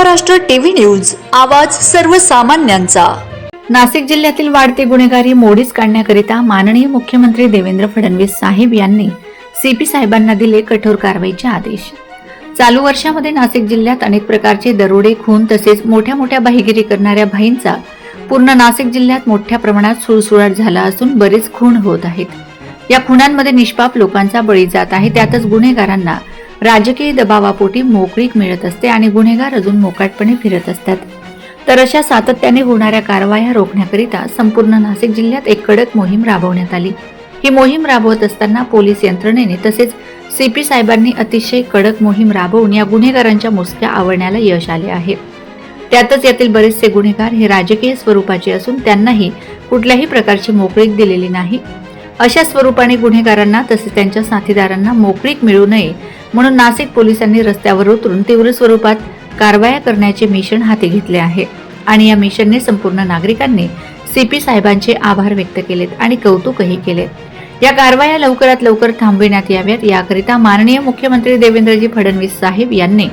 Maharashtra TV news आवाज सर्वसामान्यांचा. नाशिक जिल्ह्यातील वाढते गुन्हेगारी मोडीस काढण्याकरिता माननीय मुख्यमंत्री देवेंद्र फडणवीस साहेब यांनी सीपी साहेबांना दिले कठोर कारवाईचे आदेश. चालू वर्षामध्ये नाशिक जिल्ह्यात अनेक प्रकारचे दरोडे खून तसेच मोठ्या मोठ्या बाहिगिरी करणाऱ्या भाईंचा पूर्ण नाशिक जिल्ह्यात मोठ्या प्रमाणात सुळसुळाट झाला असून बरेच खून होत आहेत. या खुनांमध्ये निष्पाप लोकांचा बळी जात आहे त्यातच गुन्हेगारांना राजकीय दबावापोटी मोकळीक मिळत असते आणि गुन्हेगार अजून मोकाटपणे फिरत असतात. तर अशा सातत्याने होणाऱ्या कारवाया रोखण्याकरिता संपूर्ण नाशिक जिल्ह्यात एक कडक मोहीम राबवण्यात आली. ही मोहीम राबवत असताना पोलीस यंत्रणेने तसेच सी पी साहेबांनी अतिशय कडक मोहीम राबवून या गुन्हेगारांच्या मुसक्या आवळण्याला यश आले आहे. त्यातच यातील बरेचसे गुन्हेगार हे राजकीय स्वरूपाचे असून त्यांनाही कुठल्याही प्रकारची मोकळीक दिलेली नाही. अशा स्वरूपाने गुन्हेगारांना तसेच त्यांच्या साथीदारांना मोकळीक मिळू नये म्हणून नाशिक पोलिसांनी रस्त्यावर उतरून तीव्र स्वरूपात कारवाया करण्याचे मिशन हाती घेतले आहे. आणि या मिशनने संपूर्ण नागरिकांनी सीपी साहेबांचे आभार व्यक्त केलेत आणि कौतुकही केले. या कारवाया लवकरात लवकर थांबविण्यात याव्यात. याकरिता माननीय मुख्यमंत्री देवेंद्रजी फडणवीस साहेब यांनी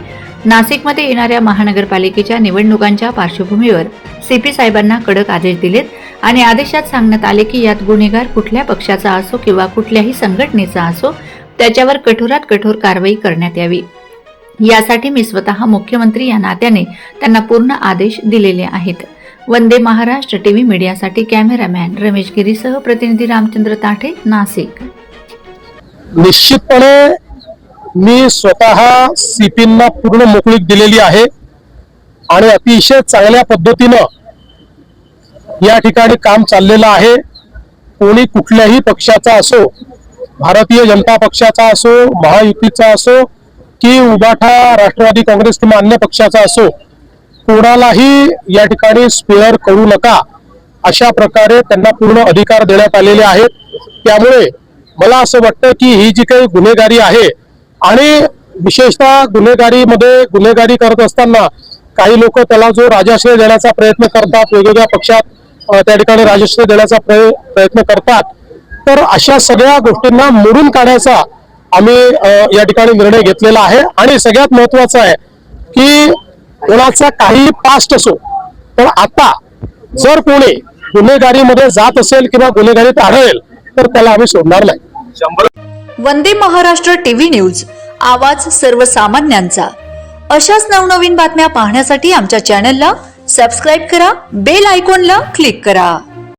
नाशिकमध्ये येणाऱ्या महानगरपालिकेच्या निवडणुकांच्या पार्श्वभूमीवर सीपी साहेबांना कडक आदेश दिलेत आणि आदेशात सांगण्यात आले की यात गुन्हेगार कुठल्या पक्षाचा असो किंवा कुठल्याही संघटनेचा असो त्याच्यावर कठोरात कठोर कारवाई करण्यात यावी. यासाठी मी स्वतः मुख्यमंत्री या नात्याने त्यांना पूर्ण आदेश दिलेले आहेत. वंदे महाराष्ट्र टीव्ही मीडियासाठी कॅमेरामॅन रमेश गिरीसह प्रतिनिधी रामचंद्र ताठे नाशिक. निश्चितपणे मी स्वतः सीपींना पूर्ण मोकळीक दिलेली आहे आणि अतिशय चांगल्या पद्धतीनं या ठिकाणी काम चाललेलं आहे. कोणी कुठल्याही पक्षाचा असो भारतीय जनता पक्षाचा असो महायुतीचा असो की उबाठा राष्ट्रवादी काँग्रेस किंवा अन्य पक्षाचा असो कोणालाही या ठिकाणी स्पेअर करू नका. अशा प्रकारे त्यांना पूर्ण अधिकार देण्यात आलेले आहेत. त्यामुळे मला असं वाटतं की ही जी काही गुन्हेगारी आहे आणि विशेषतः गुन्हेगारीमध्ये गुन्हेगारी करत असताना काही लोक त्याला जो राजाश्रय देण्याचा प्रयत्न करतात वेगवेगळ्या पक्षात त्या ठिकाणी राजाश्रय देण्याचा प्रय- प्रयत्न करतात. तर अशा सगळ्या गोष्टींना मोडून काढायचा आम्ही या ठिकाणी निर्णय घेतलेला आहे. आणि सगळ्यात महत्वाचं आहे की कोणाचा काही पास्ट असो पण आता जर कोणी गुन्हेगारीमध्ये जात असेल किंवा गुन्हेगारीत आढळेल तर त्याला आम्ही सोडणार नाही. वंदे महाराष्ट्र टीव्ही न्यूज आवाज सर्वसामान्यांचा. अशाच नवनवीन बातम्या पाहण्यासाठी आमच्या चॅनलला सबस्क्राईब करा बेल आयकॉनला क्लिक करा.